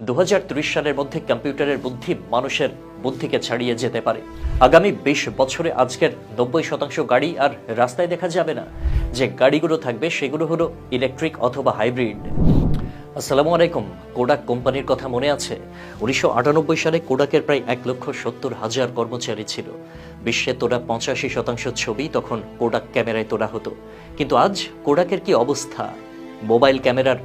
দুহাজার ত্রিশ সালের মধ্যে কম্পিউটারের বুদ্ধি মানুষের বুদ্ধিকে ছাড়িয়ে যেতে পারে। আগামী বিশ বছরে আজকের নব্বই শতাংশ গাড়ি আর রাস্তায় দেখা যাবে না। যে গাড়িগুলো থাকবে সেগুলো হলো ইলেকট্রিক অথবা হাইব্রিড। আসসালামু আলাইকুম। কোডাক কোম্পানির কথা মনে আছে? উনিশশো আটানব্বই সালে কোডাকের প্রায় এক লক্ষ সত্তর হাজার কর্মচারী ছিল। বিশ্বে তোলা পঁচাশি শতাংশ ছবি তখন কোডাক ক্যামেরায় তোলা হতো। কিন্তু আজ কোডাকের কি অবস্থা? মোবাইল ক্যামেরার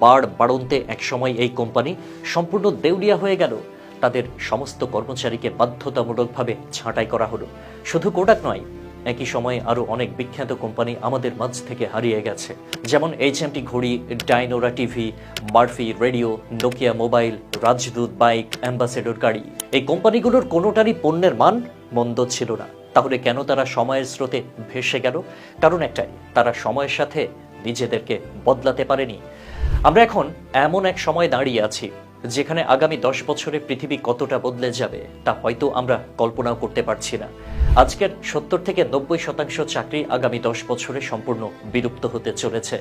বাড় বাড়ন্তে একসময় এই কোম্পানি সম্পূর্ণ দেউলিয়া হয়ে গেল। তাদের সমস্ত কর্মচারীকে বাধ্যতামূলকভাবে ছাঁটাই করা হলো। শুধু কোডাক নয়, একই সময়ে আরও অনেক বিখ্যাত কোম্পানি আমাদের মাঝ থেকে হারিয়ে গেছে। যেমন এইচএমটি ঘড়ি Dyanora TV Murphy radio Nokia mobile Rajdoot bike Ambassador গাড়ি এই কোম্পানিগুলোর কোনোটারই পণ্যের মান মন্দ ছিল না। তাহলে কেন তারা সময়ের স্রোতে ভেসে গেল? কারণ একটাই, তারা সময়ের সাথে নিজেদেরকে বদলাতে পারেনি। আমরা এখন এমন এক সময় দাঁড়িয়ে আছি, যেখানে আগামী দশ বছরে পৃথিবী কতটা বদলে যাবে, তা হয়তো আমরা কল্পনাও করতে পারছি না। আজকের সত্তর থেকে নব্বই শতাংশ চাকরি আগামী দশ বছরে সম্পূর্ণ বিলুপ্ত হতে চলেছে।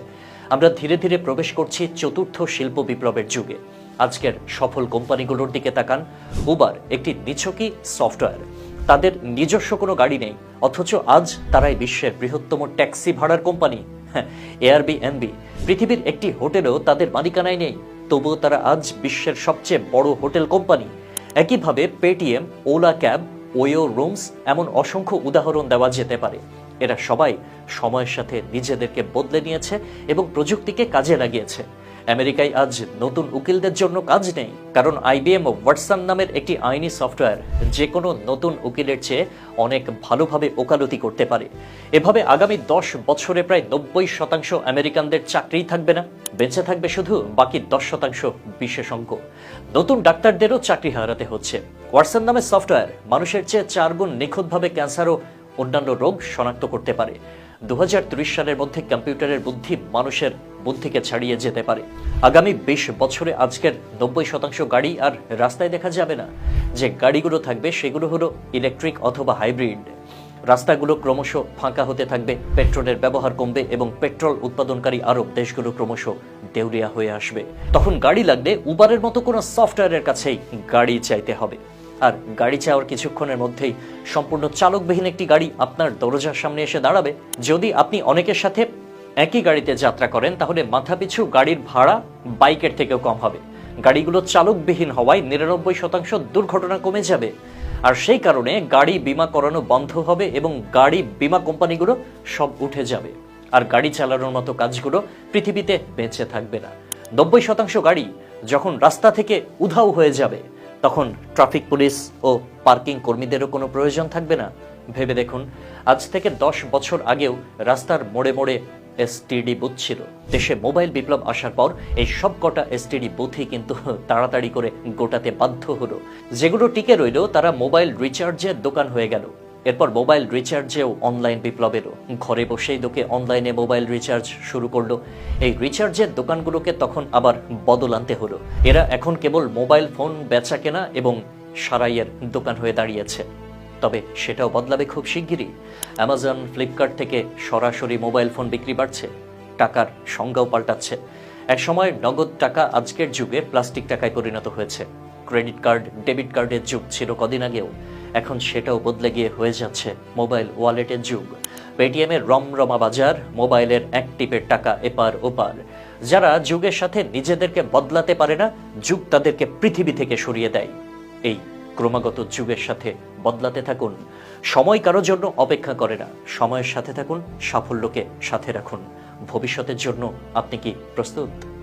আমরা ধীরে ধীরে প্রবেশ করছি চতুর্থ শিল্প বিপ্লবের যুগে। আজকের সফল কোম্পানিগুলোর দিকে তাকান, উবার একটি নিছকই সফটওয়্যার। তাদের নিজস্ব কোনো গাড়ি নেই, অথচ আজ তারাই বিশ্বের বৃহত্তম ট্যাক্সি ভাড়ার কোম্পানি। পৃথিবীর একটি হোটেলও তাদের মালিকানায় নেই। তবুও তারা আজ বিশ্বের সবচেয়ে বড় হোটেল কোম্পানি। একইভাবে Paytm Ola cab OYO rooms এমন অসংখ্য উদাহরণ দেওয়া যেতে পারে। এরা সবাই সময়ের সাথে নিজেদেরকে বদলে নিয়েছে এবং প্রযুক্তিকে কাজে লাগিয়েছে। আমেরিকায় আজ নতুন উকিলদের জন্য কাজ নেই। কারণ আইবিএম ওয়াটসন নামের একটি আইনি সফটওয়্যার যে কোনো নতুন উকিলের চেয়ে অনেক ভালোভাবে ওকালতি করতে পারে। এভাবে আগামী দশ বছরে প্রায় নব্বই শতাংশ আমেরিকানদের চাকরিই থাকবে না। বেঁচে থাকবে শুধু বাকি দশ শতাংশ বিশেষজ্ঞ নতুন ডাক্তারদেরও চাকরি হারাতে হচ্ছে। ওয়াটসন নামের সফটওয়্যার মানুষের চেয়ে চার গুণ নিখুঁতভাবে ক্যান্সার ও অন্যান্য রোগ শনাক্ত করতে পারে। দু হাজার ত্রিশ সালের মধ্যে কম্পিউটারের বুদ্ধি মানুষের বুদ্ধিকে ছাড়িয়ে যেতে পারে। আগামী বিশ বছরে আজকের নব্বই শতাংশ গাড়ি আর রাস্তায় দেখা যাবে না। যে গাড়িগুলো থাকবে সেগুলো হলো ইলেকট্রিক অথবা হাইব্রিড। রাস্তাগুলো ক্রমশ ফাঁকা হতে থাকবে, পেট্রোলের ব্যবহার কমবে এবং পেট্রোল উৎপাদনকারী আরব দেশগুলো ক্রমশ দেউলিয়া হয়ে আসবে। তখন গাড়ি লাগলে উবারের মতো কোনো সফটওয়্যারের কাছেই গাড়ি চাইতে হবে। আর গাড়ি চাওয়ার কিছুক্ষণের মধ্যেই সম্পূর্ণ চালকবিহীন একটি গাড়ি আপনার দরজার সামনে এসে দাঁড়াবে। যদি আপনি অনেকের সাথে একই গাড়িতে যাত্রা করেন, তাহলে মাথাপিছু গাড়ির ভাড়া বাইকের থেকেও কম হবে। গাড়িগুলো চালকবিহীন হওয়ায় নিরানব্বই শতাংশ দুর্ঘটনা কমে যাবে। আর সেই কারণে গাড়ি বিমা করানো বন্ধ হবে এবং গাড়ি বিমা কোম্পানিগুলো সব উঠে যাবে। আর গাড়ি চালানোর মতো কাজগুলো পৃথিবীতে বেঁচে থাকবে না। নব্বই শতাংশ গাড়ি যখন রাস্তা থেকে উধাও হয়ে যাবে তখন ট্রাফিক পুলিশ ও পার্কিং কর্মীদেরও কোনো প্রয়োজন থাকবে না। ভেবে দেখুন, আজ থেকে দশ বছর আগেও রাস্তার মোড়ে মোড়ে এসটিডি বুথ ছিল। দেশে মোবাইল বিপ্লব আসার পর এই সব কটা এসটিডি বুথই কিন্তু তাড়াতাড়ি করে গোটাতে বাধ্য হলো। যেগুলো টিকে রইল, তারা মোবাইল রিচার্জের দোকান হয়ে গেল। এরপর মোবাইল রিচার্জেও অনলাইন বিপ্লব এলো ঘরে বসেই লোকে অনলাইনে মোবাইল রিচার্জ শুরু করল। এই রিচার্জের দোকানগুলোকে তখন আবার বদল আনতে হলো। এরা এখন কেবল মোবাইল ফোন বেচা কেনা এবং সারাইয়ের দোকান হয়ে দাঁড়িয়েছে। তবে সেটাও বদলাবে খুব শিগগিরই। অ্যামাজন ফ্লিপকার্ট থেকে সরাসরি মোবাইল ফোন বিক্রি বাড়ছে। টাকার সংজ্ঞাও পাল্টাচ্ছে। এক সময় নগদ টাকা আজকের যুগে প্লাস্টিক টাকায় পরিণত হয়েছে। ক্রেডিট কার্ড, ডেবিট কার্ডের যুগ ছিল কদিন আগেও। এখন সেটাও বদলে গিয়ে হয়ে যাচ্ছে মোবাইল ওয়ালেটের যুগ। পেটিএমের রমরমা বাজার, মোবাইলের এক টিপের টাকা এপার ওপার। যারা যুগের সাথে নিজেদেরকে বদলাতে পারে না, যুগ তাদেরকে পৃথিবী থেকে সরিয়ে দেয়। এই ক্রমাগত যুগের সাথে বদলাতে থাকুন। সময় কারোর জন্য অপেক্ষা করে না। সময়ের সাথে থাকুন, সাফল্যকে সাথে রাখুন। ভবিষ্যতের জন্য আপনি কি প্রস্তুত?